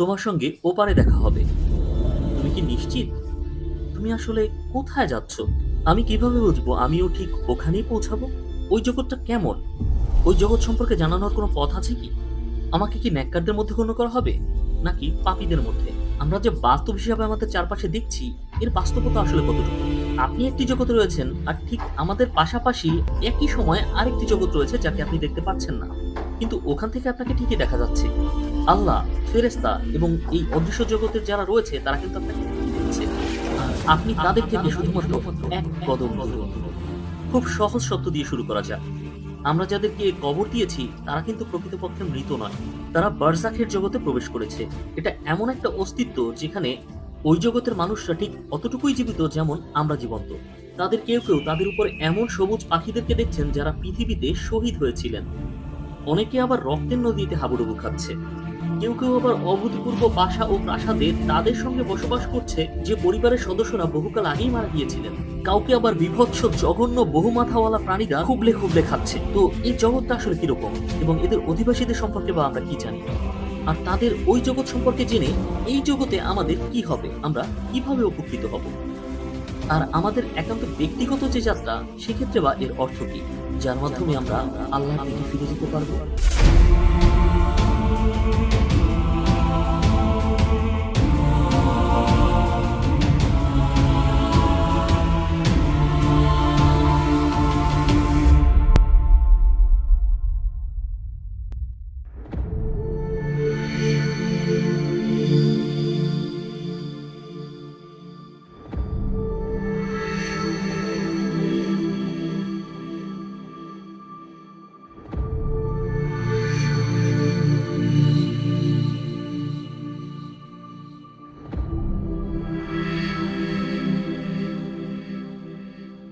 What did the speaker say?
তোমার সঙ্গে ওপারে দেখা হবে। তুমি কি নিশ্চিত? তুমি আসলে কোথায় যাচ্ছ? আমি কীভাবে বুঝব আমিও ঠিক ওখানেই পৌঁছাবো? ওই জগৎটা কেমন? ওই জগৎ সম্পর্কে জানানোর কোনো পথ আছে কি? আমাকে কি ন্যাক্কারদের মধ্যে গণ্য করা হবে? নাকি পাপীদের মধ্যে? আমরা যে বাস্তব হিসাবে আমাদের চারপাশে দেখছি, এর বাস্তবতা আসলে কতটুকু? আপনি একটি জগতে রয়েছেন, আর ঠিক আমাদের পাশাপাশি একই সময় আরেকটি জগৎ রয়েছে যাকে আপনি দেখতে পাচ্ছেন না। কিন্তু ওখান থেকে আপনাকে ঠিকই দেখা যাচ্ছে। আল্লাহ ফেরেস্তা এবং এই অদৃশ্য জগতের যারা রয়েছে তারা কিন্তু আপনাকে দেখছে আপনি তাদের থেকে শুধুমাত্র এক কদম খুব সহজ সত্য দিয়ে শুরু করা যাক। আমরা যাদেরকে কবর দিয়েছি তারা কিন্তু প্রকৃতপক্ষে মৃত নয়। তারা বারজাখের জগতে প্রবেশ করেছে। এটা এমন একটা অস্তিত্ব যেখানে ওই জগতের মানুষরা ঠিক অতটুকুই জীবিত যেমন আমরা জীবন্ত। তাদের কেউ কেউ তাদের উপর এমন সবুজ পাখিদেরকে দেখছেন যারা পৃথিবীতে শহীদ হয়েছিলেন। অনেকে আবার রক্তের নদীতে হাবুডুবু খাচ্ছে। কেউ কেউ আবার অভূতপূর্ব বাসা ও প্রাসাদে তাদের সঙ্গে বসবাস করছে যে পরিবারের সদস্যরা বহুকাল আগেই মারা গিয়েছিলেন। কাউকে আবার বিভৎস, জঘন্য, বহুমাথাওয়ালা প্রাণীরা খুবলে খুবলে খাচ্ছে। তো এই জগৎটা আসলে কীরকম? এবং এদের অধিবাসীদের সম্পর্কে বা আমরা কি জানি? আর তাদের ওই জগৎ সম্পর্কে জেনে এই জগতে আমাদের কি হবে? আমরা কীভাবে উপকৃত হব? আর আমাদের একান্ত ব্যক্তিগত যে যাত্রা, সেক্ষেত্রে বা এর অর্থ কি? যার মাধ্যমে আমরা আল্লাহর দিকে ফিরে যেতে পারব?